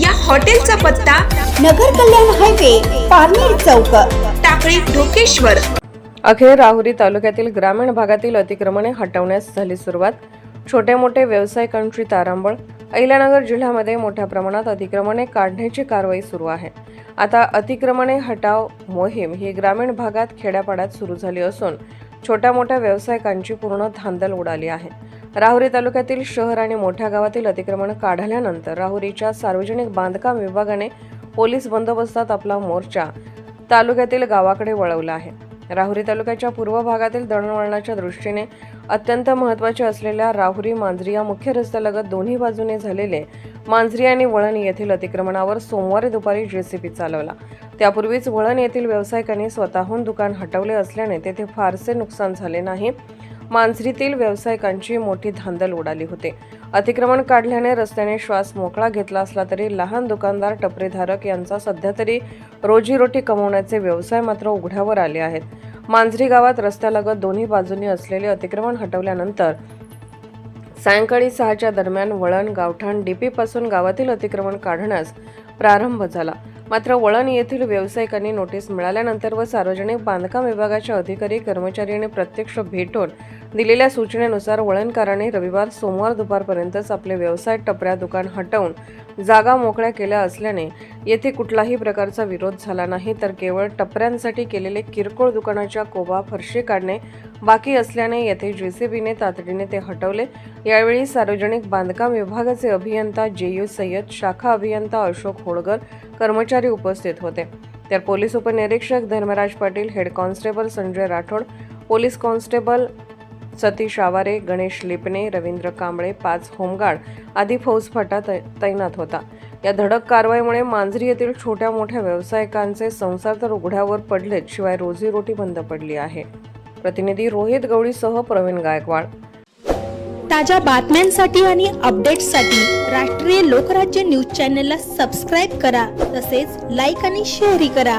या हॉटेलचा पत्ता नगर कल्याण हायवे पारनेर चौक टाकळी ढोकेश्वर. अखेर राहुरी तालुक्यातील ग्रामीण भागातील अतिक्रमणे हटवण्यास झाली सुरुवात. छोटे मोठे व्यावसायिकांची तारांबळ. अहिल्यानगर जिल्ह्यामध्ये मोठ्या प्रमाणात अतिक्रमणे काढण्याची कारवाई सुरू आहे. आता अतिक्रमणे हटाव मोहीम ही ग्रामीण भागात खेड्यापाड्यात सुरू झाली असून छोट्या मोठ्या व्यावसायिकांची पूर्ण धांदल उडाली आहे. राहुरी तालुक्यातील शहर आणि मोठ्या गावातील अतिक्रमण काढल्यानंतर राहुरीच्या सार्वजनिक बांधकाम विभागाने पोलीस बंदोबस्तात आपला मोर्चा तालुक्यातील गावाकडे वळवला आहे. राहुरी तालुक्याच्या पूर्व भागातील दळणवळणाच्या दृष्टीने अत्यंत महत्त्वाचे असलेल्या राहुरी मांजरी या मुख्य रस्त्यालगत दोन्ही बाजूने झालेले मांजरी आणि वळण येथील अतिक्रमणावर सोमवारी दुपारी जेसीबी चालवला. त्यापूर्वीच वळण येथील व्यावसायिकांनी स्वतःहून दुकान हटवले असल्याने तेथे फारसे नुकसान झाले नाही. मांजरीतील व्यावसायिकांची मोठी धांदल उडाली होती. अतिक्रमण काढल्याने रस्त्याने श्वास मोकळा घेतला असला तरी लहान दुकानदार टपरीधारक यांचा सध्या तरी रोजीरोटी कमवण्याचे व्यवसाय मात्र उघड्यावर आले आहेत. मांजरी गावात रस्त्यालगत दोन्ही बाजूंनी असलेले अतिक्रमण हटवल्यानंतर सायंकाळी सहाच्या दरम्यान वळण गावठाण डीपीपासून गावातील अतिक्रमण काढण्यास प्रारंभ झाला. मात्र वळण येथील व्यावसायिकांनी नोटीस मिळाल्यानंतर व सार्वजनिक बांधकाम विभागाचे अधिकारी कर्मचारी आणि प्रत्यक्ष भेटून दिलेल्या सूचनेनुसार वळणकारांनी रविवार सोमवार दुपारपर्यंतच आपले व्यवसाय टपऱ्या दुकान हटवून जागा मोकळ्या केल्या असल्याने येथे कुठलाही प्रकारचा विरोध झाला नाही. तर केवळ टपऱ्यांसाठी केलेले किरकोळ दुकानाच्या कोबा फरशी काढणे बाकी असल्याने येथे जेसीबीने तातडीने ते हटवले. यावेळी सार्वजनिक बांधकाम विभागाचे अभियंता जे यू सय्यद शाखा अभियंता अशोक होळगर कर्मचारी उपस्थित होते. तर पोलीस उपनिरीक्षक Dharmaraj Patil head constable Sanjay Rathod police constable Satish Aware Ganesh Lipane Ravindra Kamble पाच होमगार्ड आदी फौजफाटा तै तैनात होता. या धडक कारवाईमुळे मांजरी येथील छोट्या मोठ्या व्यावसायिकांचे संसार तर उघड्यावर पडलेत शिवाय रोजीरोटी बंद पडली आहे. प्रतिनिधी रोहित गवळीसह प्रवीण गायकवाड. ताज्या बातम्यांसाठी आणि अपडेट्ससाठी राष्ट्रीय लोकराज्य न्यूज चॅनलला सबस्क्राईब करा तसेच लाईक आणि शेअरही करा.